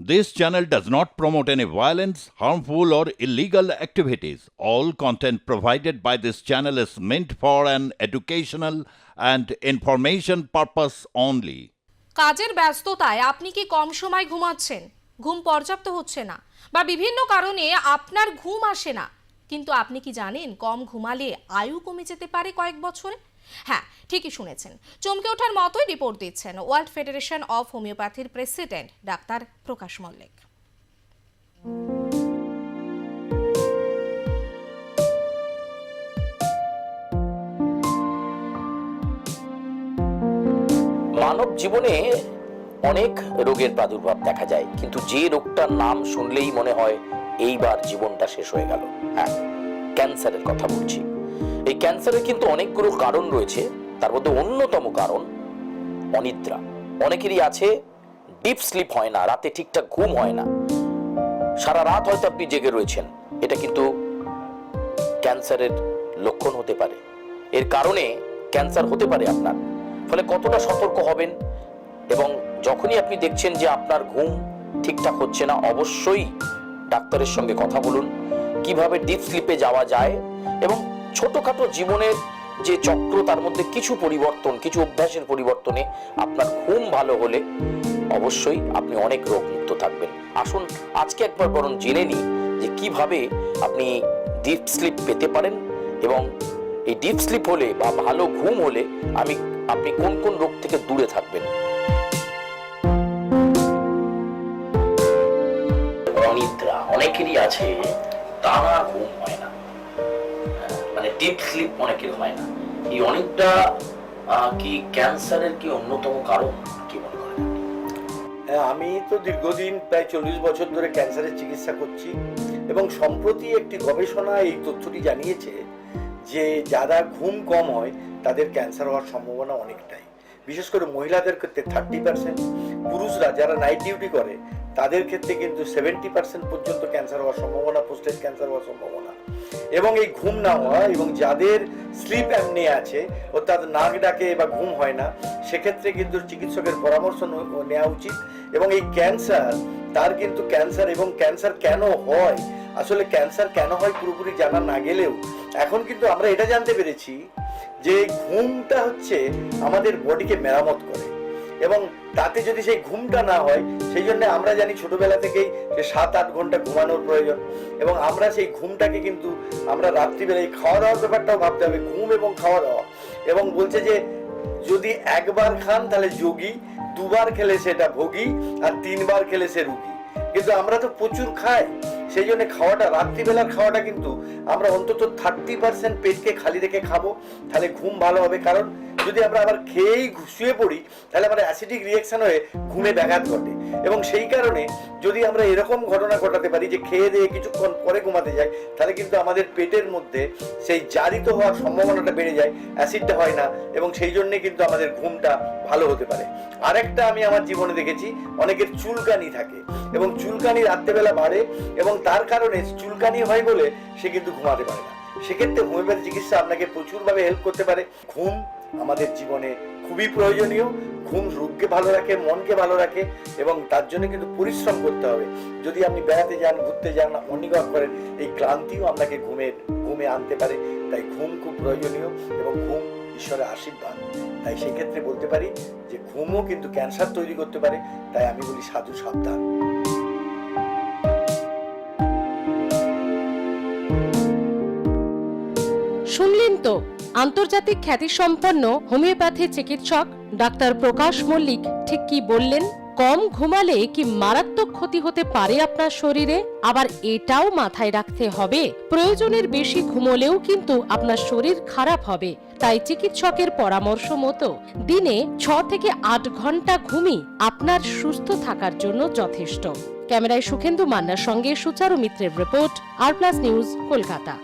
This channel does not promote any violence, harmful, or illegal activities. All content provided by this channel is meant for an educational and information purpose only. কাজের ব্যস্ততায় আপনি কি কম সময় ঘুমাচ্ছেন ঘুম পর্যাপ্ত হচ্ছে না বা বিভিন্ন কারণে আপনার ঘুম আসে না কিন্তু আপনি কি জানেন কম ঘুমালে আয়ু কমে যেতে পারে কয়েক বছরে হ্যাঁ ঠিকই শুনেছেন। চমকে ওঠার মতোই রিপোর্ট দিচ্ছেন ওয়ার্ল্ড ফেডারেশন অফ হোমিওপ্যাথির প্রেসিডেন্ট ডাক্তার প্রকাশ মল্লিক। মানব জীবনে অনেক রোগের প্রাদুর্ভাব দেখা যায়, কিন্তু যে রোগটার নাম শুনলেই মনে হয় এইবার জীবনটা শেষ হয়ে গেল। হ্যাঁ ক্যান্সারের কথা বলছি। এই ক্যান্সারের কিন্তু অনেকগুলো কারণ রয়েছে। তার মধ্যে অন্যতম কারণ অনিদ্রা। অনেকেরই আছে ডিপ স্লিপ হয় না, রাতে ঠিকঠাক ঘুম হয় না। সারা রাত হয়তো আপনি জেগে রয়েছেন। এটা কিন্তু ক্যান্সারের লক্ষণ হতে পারে। এর কারণে ক্যান্সার হতে পারে আপনার। ফলে কতটা সতর্ক হবেন এবং যখনই আপনি দেখছেন যে আপনার ঘুম ঠিকঠাক হচ্ছে না, অবশ্যই ডাক্তারের সঙ্গে কথা বলুন। কীভাবে ডিপ স্লিপে যাওয়া যায় এবং ছোটখাটো জীবনের যে চক্র, তার মধ্যে কিছু পরিবর্তন, কিছু অভ্যাসের পরিবর্তনে আপনার ঘুম ভালো হলে অবশ্যই আপনি অনেক রোগ মুক্ত থাকবেন। আসুন, আজকে একবার বরং জেনে নিই যে কীভাবে আপনি ডিপ স্লিপ পেতে পারেন এবং এই ডিপ স্লিপ হলে বা ভালো ঘুম হলে আমি, আপনি কোন কোন রোগ থেকে দূরে থাকবেন? অনিদ্রা, অনেকেরই আছে টানা ঘুম হয় না। ডিপ স্লিপ অনেকের হয় না। এই আহ, কি ক্যান্সারের কি অন্যতম কারণ? কি মনে করেন আমি তো দীর্ঘদিন প্রায় চল্লিশ বছর ধরে ক্যান্সারের চিকিৎসা করছি এবং সম্প্রতি একটি গবেষণা এই তথ্যটি জানিয়েছে যে যারা ঘুম কম হয় তাদের ক্যান্সার হওয়ার সম্ভাবনা অনেকটাই। বিশেষ করে মহিলাদের ক্ষেত্রে থার্টি পার্সেন্ট পুরুষরা যারা নাইট ডিউটি করে তাদের ক্ষেত্রে কিন্তু সেভেন্টি পার্সেন্ট পর্যন্ত ক্যান্সার হওয়ার সম্ভাবনা পোস্টেজ ক্যান্সার হওয়ার সম্ভাবনা। এবং এই ঘুম না হওয়া এবং যাদের স্লিপ অ্যাপনিয়া আছে, অর্থাৎ নাক ডাকে বা ঘুম হয় না, সেক্ষেত্রে কিন্তু চিকিৎসকের পরামর্শ নেওয়া উচিত। এবং এই ক্যান্সার তার কিন্তু ক্যান্সার এবং ক্যান্সার কেন হয়? আসলে ক্যান্সার কেন হয় পুরোপুরি জানা না গেলেও, এখন কিন্তু আমরা এটা জানতে পেরেছি যে ঘুমটা হচ্ছে আমাদের বডিকে মেরামত করে। এবং তাতে যদি সেই ঘুমটা না হয়, সেই জন্য আমরা জানি ছোটবেলা থেকেই যে সাত আট ঘণ্টা ঘুমানোর প্রয়োজন। এবং আমরা সেই ঘুমটাকে কিন্তু আমরা রাত্রিবেলায় এই খাওয়া দাওয়ার ব্যাপারটাও ভাবতে হবে, ঘুম এবং খাওয়া দাওয়া এবং বলছে যে যদি একবার খান তাহলে যোগী, দুবার খেলে সেটা ভোগী, আর তিনবার খেলে সে রুগী। কিন্তু আমরা তো প্রচুর খাই। সেই জন্য খাওয়াটা, রাত্রিবেলার খাওয়াটা কিন্তু আমরা অন্তত থার্টি পার্সেন্ট পেটকে খালি রেখে খাব। তাহলে ঘুম ভালো হবে। কারণ যদি আমরা আবার খেয়েই শুয়ে পড়ি, তাহলে আমার অ্যাসিডিক রিয়াকশন হয়ে ঘুমে ব্যাঘাত ঘটে। এবং সেই কারণে যদি আমরা এরকম ঘটনা ঘটাতে পারি যে খেয়ে দিয়ে কিছুক্ষণ পরে ঘুমাতে যাই, তাহলে কিন্তু আমাদের পেটের মধ্যে সেই জারিত হওয়ার সম্ভাবনাটা বেড়ে যায় অ্যাসিডটা হয় না, এবং সেই জন্যে কিন্তু আমাদের ঘুমটা ভালো হতে পারে। আরেকটা আমি আমার জীবনে দেখেছি, অনেকের চুলকানি থাকে। এবং চুলকানি রাত্রেবেলা বাড়ে, এবং তার কারণে চুলকানি হয় বলে সে কিন্তু ঘুমাতে পারে না। সেক্ষেত্রে হোমিওপ্যাথি চিকিৎসা আপনাকে প্রচুরভাবে হেল্প করতে পারে। ঘুম আমাদের জীবনে খুবই প্রয়োজনীয়। ঘুম রোগকে ভালো রাখে, মনকে ভালো রাখে এবং তার জন্য কিন্তু পরিশ্রম করতে হবে। যদি আপনি বেড়াতে যান, ঘুরতে যান ওয়াক করেন, এই ক্লান্তিও আপনাকে ঘুমের, ঘুমে আনতে পারে। তাই ঘুম খুব প্রয়োজনীয় এবং ঘুম ঈশ্বরের আশীর্বাদ। তাই সেক্ষেত্রে বলতে পারি যে ঘুমও কিন্তু ক্যান্সার তৈরি করতে পারে। তাই আমি বলি সাধু সাবধান। শুনলেন তো, আন্তর্জাতিক খ্যাতিসম্পন্ন হোমিওপ্যাথি চিকিৎসক ডাক্তার প্রকাশ মল্লিক ঠিক কি বললেন? কম ঘুমালে কি মারাত্মক ক্ষতি হতে পারে আপনার শরীরে? আবার এটাও মাথায় রাখতে হবে, প্রয়োজনের বেশি ঘুমলেও কিন্তু আপনার শরীর খারাপ হবে। তাই চিকিৎসকের পরামর্শ মতো, দিনে ছ থেকে আট ঘণ্টা ঘুমই আপনার সুস্থ থাকার জন্য যথেষ্ট। ক্যামেরায় সুখেন্দু মান্নার সঙ্গে সুচারু মিত্রের report R plus news Kolkata.